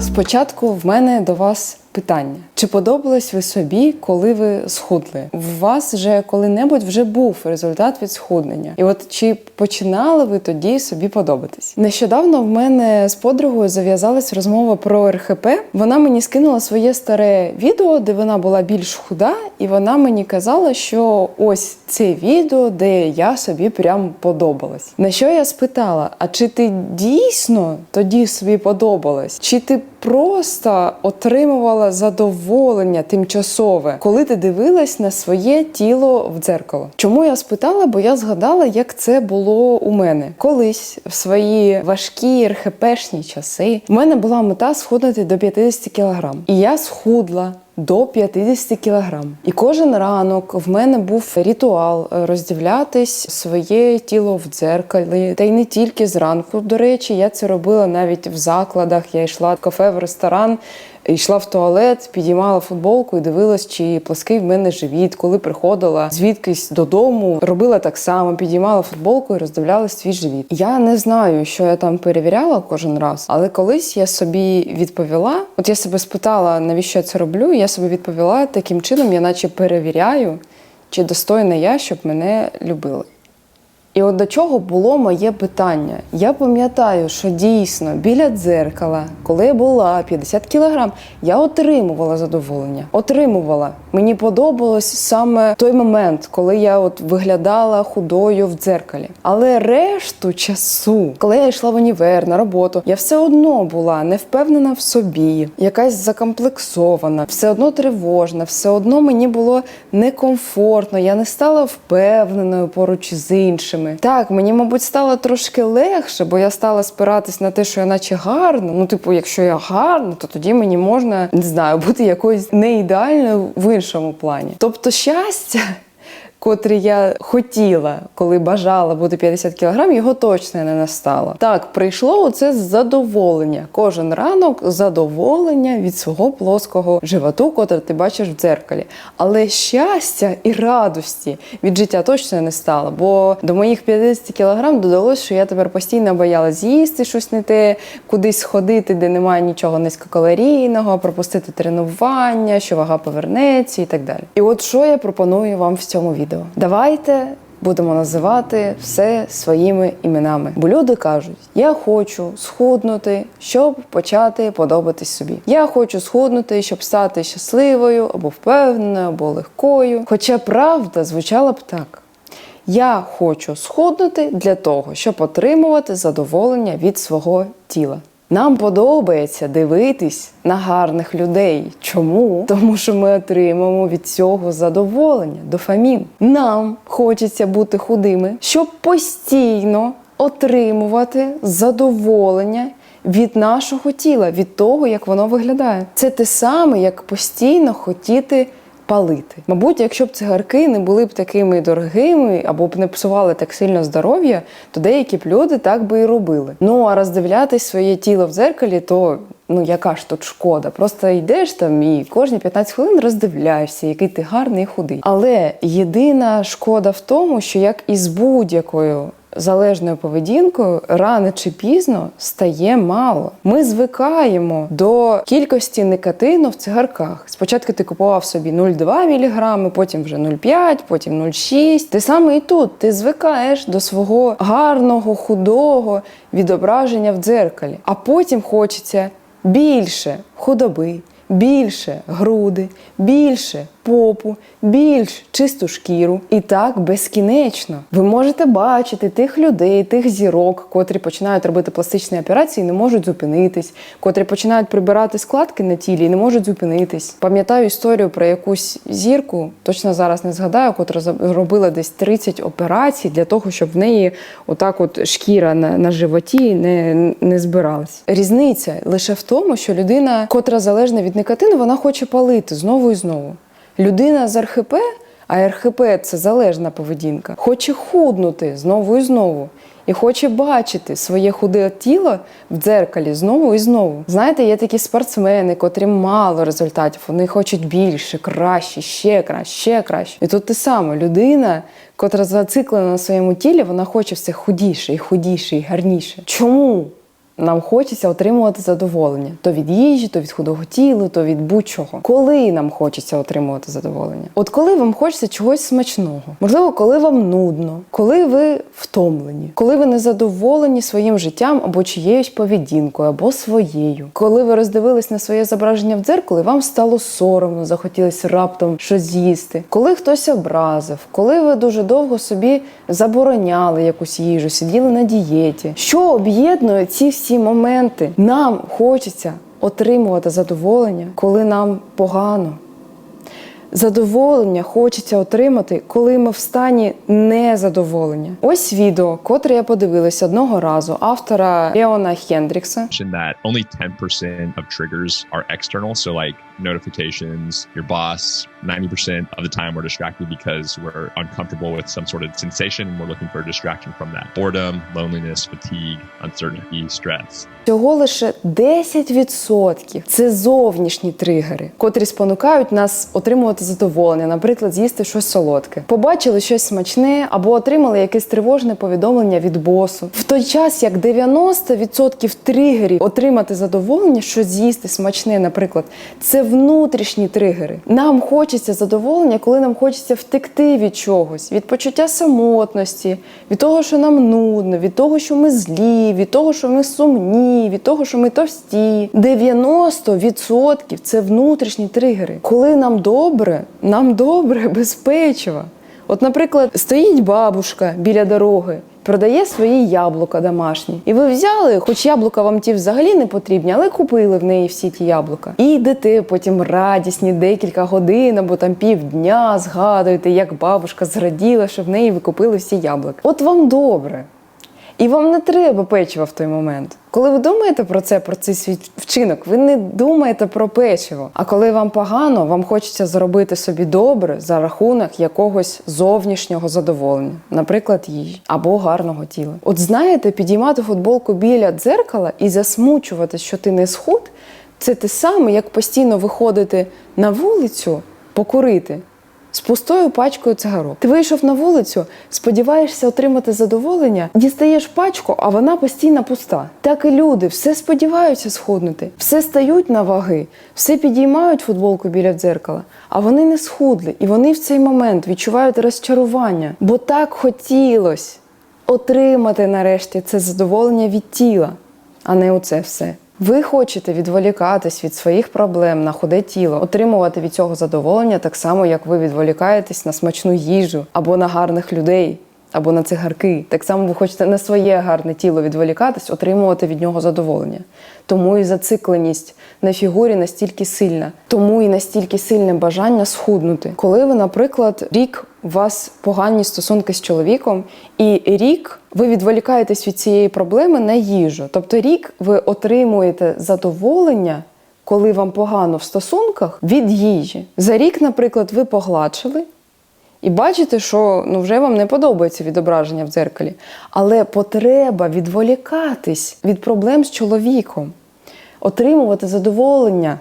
Спочатку в мене до вас питання: чи подобались ви собі, коли ви схудли? У вас вже коли-небудь вже був результат від схуднення? І от чи починали ви тоді собі подобатись? Нещодавно в мене з подругою зав'язалась розмова про РХП. Вона мені скинула своє старе відео, де вона була більш худа, і вона мені казала, що ось це відео, де я собі прям подобалась. На що я спитала: а чи ти дійсно тоді собі подобалась? Чи ти просто отримувала задоволення тимчасове, коли ти дивилась на своє тіло в дзеркало? Чому я спитала? Бо я згадала, як це було у мене колись в свої важкі РХПшні часи. У мене була мета схуднути до 50 кілограм, і я схудла. До 50 кілограм. І кожен ранок в мене був ритуал е, роздивлятись своє тіло в дзеркалі. Та й не тільки зранку. До речі, я це робила навіть в закладах. Я йшла в кафе, в ресторан, йшла в туалет, підіймала футболку і дивилась, чи плоский в мене живіт. Коли приходила звідкись додому, робила так само, підіймала футболку і роздивлялась свій живіт. Я не знаю, що я там перевіряла кожен раз, але колись я собі відповіла. От я себе спитала, навіщо я це роблю. Я собі відповіла таким чином, я наче перевіряю, чи достойна я, щоб мене любили. І от до чого було моє питання. Я пам'ятаю, що дійсно біля дзеркала, коли я була 50 кілограм, я отримувала задоволення. Отримувала. Мені подобалось саме той момент, коли я от виглядала худою в дзеркалі. Але решту часу, коли я йшла в універ на роботу, я все одно була не впевнена в собі, якась закомплексована, все одно тривожна, все одно мені було некомфортно. Я не стала впевненою поруч з іншими. Так, мені, мабуть, стало трошки легше, бо я стала спиратись на те, що я наче гарна. Ну, типу, якщо я гарна, то тоді мені можна не знаю бути якоюсь не ідеальною в іншому плані. Тобто, щастя. Котрі я хотіла, коли бажала бути 50 кілограм, його точно не настало. Так, прийшло оце задоволення. Кожен ранок задоволення від свого плоского животу, котре ти бачиш в дзеркалі. Але щастя і радості від життя точно не стало. Бо до моїх 50 кілограм додалось, що я тепер постійно боялась з'їсти щось не те, кудись сходити, де немає нічого низькокалорійного, пропустити тренування, що вага повернеться і так далі. І от що я пропоную вам в цьому відео. Давайте будемо називати все своїми іменами. Бо люди кажуть: я хочу схуднути, щоб почати подобатись собі. Я хочу схуднути, щоб стати щасливою або впевненою, або легкою. Хоча правда звучала б так. Я хочу схуднути для того, щоб отримувати задоволення від свого тіла. Нам подобається дивитись на гарних людей. Чому? Тому що ми отримуємо від цього задоволення, дофамін. Нам хочеться бути худими, щоб постійно отримувати задоволення від нашого тіла, від того, як воно виглядає. Це те саме, як постійно хотіти. Палити. Мабуть, якщо б цигарки не були б такими дорогими або б не псували так сильно здоров'я, то деякі б люди так би і робили. Ну а роздивлятись своє тіло в дзеркалі, то ну яка ж тут шкода? Просто йдеш там і кожні 15 хвилин роздивляєшся, який ти гарний і худий. Але єдина шкода в тому, що як і з будь-якою залежною поведінкою рано чи пізно стає мало. Ми звикаємо до кількості никотину в цигарках. Спочатку ти купував собі 0,2 мг, потім вже 0,5, потім 0,6. Те саме і тут. Ти звикаєш до свого гарного, худого відображення в дзеркалі, а потім хочеться більше худоби. Більше груди, більше попу, більш чисту шкіру. І так безкінечно. Ви можете бачити тих людей, тих зірок, котрі починають робити пластичні операції, і не можуть зупинитись, котрі починають прибирати складки на тілі і не можуть зупинитись. Пам'ятаю історію про якусь зірку, точно зараз не згадаю, котра зробила десь 30 операцій для того, щоб в неї отак, от шкіра на, на животі не, не збиралась. Різниця лише в тому, що людина, котра залежна від никотину, вона хоче палити знову і знову. Людина з РХП А РХП це залежна поведінка. Хоче худнути знову і знову. І хоче бачити своє худе тіло в дзеркалі знову і знову. Знаєте, є такі спортсмени, котрі мало результатів. Вони хочуть більше, краще, ще краще, ще краще. І тут те саме людина, котра зациклена на своєму тілі, вона хоче все худіше і худіше, і гарніше. Чому? Нам хочеться отримувати задоволення то від їжі, то від худого тіла, то від будь-чого. Коли нам хочеться отримувати задоволення? От коли вам хочеться чогось смачного, можливо, коли вам нудно, коли ви втомлені, коли ви не задоволені своїм життям або чиєюсь поведінкою, або своєю, коли ви роздивились на своє зображення в дзеркалі, вам стало соромно, захотілося раптом щось з'їсти, коли хтось образив, коли ви дуже довго собі забороняли якусь їжу, сиділи на дієті. Що об'єднує ці всі моменти? Нам хочеться отримувати задоволення, коли нам погано. Задоволення хочеться отримати, коли ми в стані незадоволення. Ось відео, котре я подивилася одного разу автора Леона Хендрікса. that only 10% of triggers are external. So, like notifications, your boss, 90% of the time we're distracted because we're uncomfortable with some sort of sensation we're looking for a distraction from that. Boredom, loneliness, fatigue, uncertainty, stress. Всього лише 10% це зовнішні тригери, котрі спонукають нас отримувати задоволення, наприклад, з'їсти щось солодке. Побачили щось смачне або отримали якесь тривожне повідомлення від босу. В той час як 90% тригерів отримати задоволення, щось з'їсти смачне, наприклад, це внутрішні тригери. Нам хочеться задоволення, коли нам хочеться втекти від чогось, від почуття самотності, від того, що нам нудно, від того, що ми злі, від того, що ми сумні, від того, що ми товсті. 90% це внутрішні тригери. Коли нам добре, нам добре без печива. От, наприклад, стоїть бабушка біля дороги. Продає свої яблука домашні. І ви взяли, хоч яблука вам ті взагалі не потрібні, але купили в неї всі ті яблука. І йдете потім радісні декілька годин або там півдня, згадуєте, як бабушка зраділа, що в неї ви купили всі яблука. От вам добре. І вам не треба печива в той момент. Коли ви думаєте про це, про цей свій вчинок, ви не думаєте про печиво. А коли вам погано, вам хочеться зробити собі добре за рахунок якогось зовнішнього задоволення, наприклад, їжі або гарного тіла. От знаєте, підіймати футболку біля дзеркала і засмучувати, що ти не схуд, це те саме, як постійно виходити на вулицю покурити з пустою пачкою цигарок. Ти вийшов на вулицю, сподіваєшся отримати задоволення, дістаєш пачку, а вона постійно пуста. Так і люди все сподіваються схуднути, все стають на ваги, все підіймають футболку біля дзеркала, а вони не схудли, і вони в цей момент відчувають розчарування, бо так хотілось отримати нарешті це задоволення від тіла, а не оце все. Ви хочете відволікатись від своїх проблем на худе тіло, отримувати від цього задоволення так само, як ви відволікаєтесь на смачну їжу або на гарних людей, або на цигарки. Так само ви хочете на своє гарне тіло відволікатись, отримувати від нього задоволення. Тому і зацикленість на фігурі настільки сильна, тому і настільки сильне бажання схуднути. Коли ви, наприклад, рік у вас погані стосунки з чоловіком, і рік ви відволікаєтесь від цієї проблеми на їжу. Тобто рік ви отримуєте задоволення, коли вам погано в стосунках від їжі. За рік, наприклад, ви погладшили. І бачите, що ну, вже вам не подобається відображення в дзеркалі. Але потреба відволікатись від проблем з чоловіком, отримувати задоволення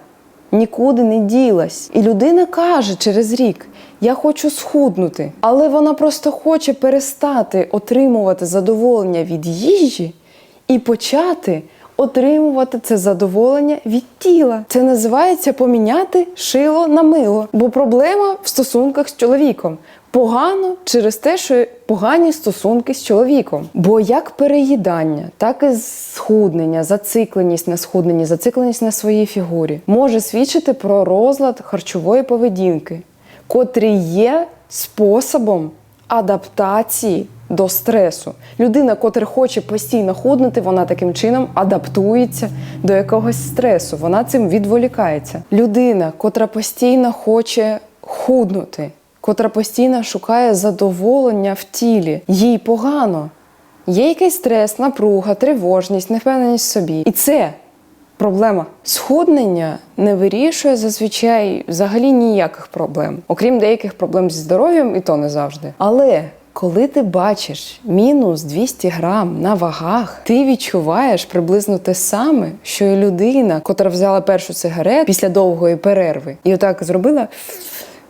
нікуди не ділась. І людина каже через рік: Я хочу схуднути. Але вона просто хоче перестати отримувати задоволення від їжі і почати отримувати це задоволення від тіла. Це називається поміняти шило на мило. Бо проблема в стосунках з чоловіком. Погано через те, що погані стосунки з чоловіком. Бо як переїдання, так і схуднення, зацикленість на схудненні, зацикленість на своїй фігурі може свідчити про розлад харчової поведінки, котрий є способом адаптації до стресу. Людина, котра хоче постійно худнути, вона таким чином адаптується до якогось стресу. Вона цим відволікається. Людина, котра постійно хоче худнути, котра постійно шукає задоволення в тілі, їй погано. Є якийсь стрес, напруга, тривожність, невпевненість в собі. І це Проблема схуднення не вирішує зазвичай взагалі ніяких проблем, окрім деяких проблем зі здоров'ям, і то не завжди. Але коли ти бачиш мінус 200 грам на вагах, ти відчуваєш приблизно те саме, що і людина, котра взяла першу сигарету після довгої перерви, і отак зробила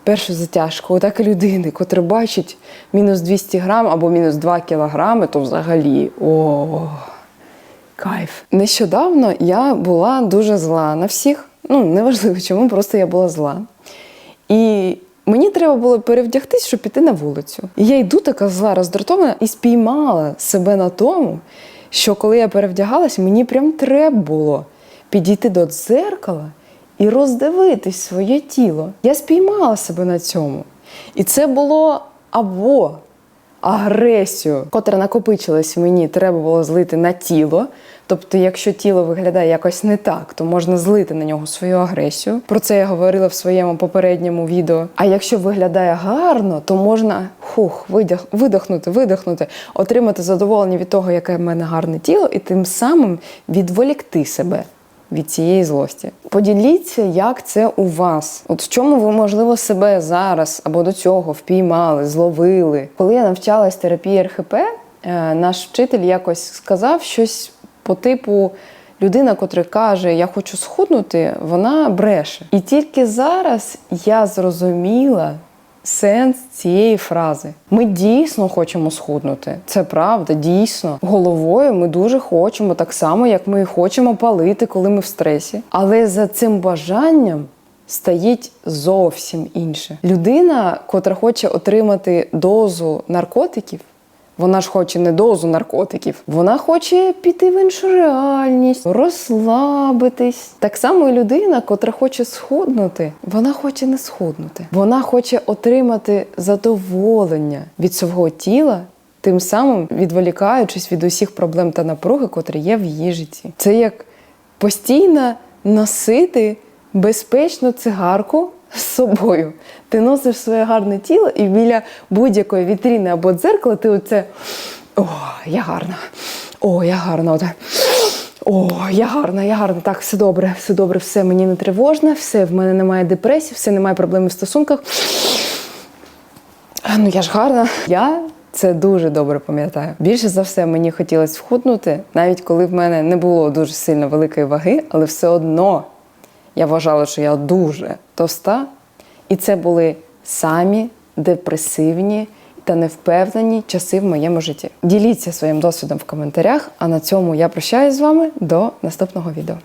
першу затяжку. Отак і людини, котра бачить мінус 200 грам або мінус 2 кілограми, то взагалі о. Кайф. Нещодавно я була дуже зла на всіх. Ну, неважливо чому, просто я була зла. І мені треба було перевдягтись, щоб піти на вулицю. І я йду така зла, роздратована, і спіймала себе на тому, що коли я перевдягалась, мені прям треба було підійти до дзеркала і роздивитись своє тіло. Я спіймала себе на цьому. І це було або агресію, котра накопичилась мені, треба було злити на тіло. Тобто, якщо тіло виглядає якось не так, то можна злити на нього свою агресію. Про це я говорила в своєму попередньому відео. А якщо виглядає гарно, то можна хух, видих, видихнути, видихнути, отримати задоволення від того, яке в мене гарне тіло, і тим самим відволікти себе від цієї злості. Поділіться, як це у вас. От в чому ви, можливо, себе зараз або до цього впіймали, зловили. Коли я навчалась терапії РХП, е, наш вчитель якось сказав щось по типу. Людина, котра каже, я хочу схуднути, вона бреше. І тільки зараз я зрозуміла сенс цієї фрази. Ми дійсно хочемо схуднути. Це правда, дійсно. Головою ми дуже хочемо, так само, як ми хочемо палити, коли ми в стресі. Але за цим бажанням. Стоїть зовсім інше. Людина, котра хоче отримати дозу наркотиків, вона ж хоче не дозу наркотиків, вона хоче піти в іншу реальність, розслабитись. Так само і людина, котра хоче схуднути, вона хоче не схуднути. Вона хоче отримати задоволення від свого тіла, тим самим відволікаючись від усіх проблем та напруги, котрі є в її житті. Це як постійно носити безпечну цигарку з собою. Ти носиш своє гарне тіло, і біля будь-якої вітріни або дзеркала ти оце о, я гарна. О, я гарна. Оце. О, я гарна, я гарна. Так, все добре, все добре, все мені не тривожно, все, в мене немає депресії, все немає проблем в стосунках. Ну я ж гарна. Я це дуже добре пам'ятаю. Більше за все мені хотілося схуднути, навіть коли в мене не було дуже сильно великої ваги, але все одно я вважала, що я дуже товста. І це були самі депресивні та невпевнені часи в моєму житті. Діліться своїм досвідом в коментарях, а на цьому я прощаюсь з вами до наступного відео.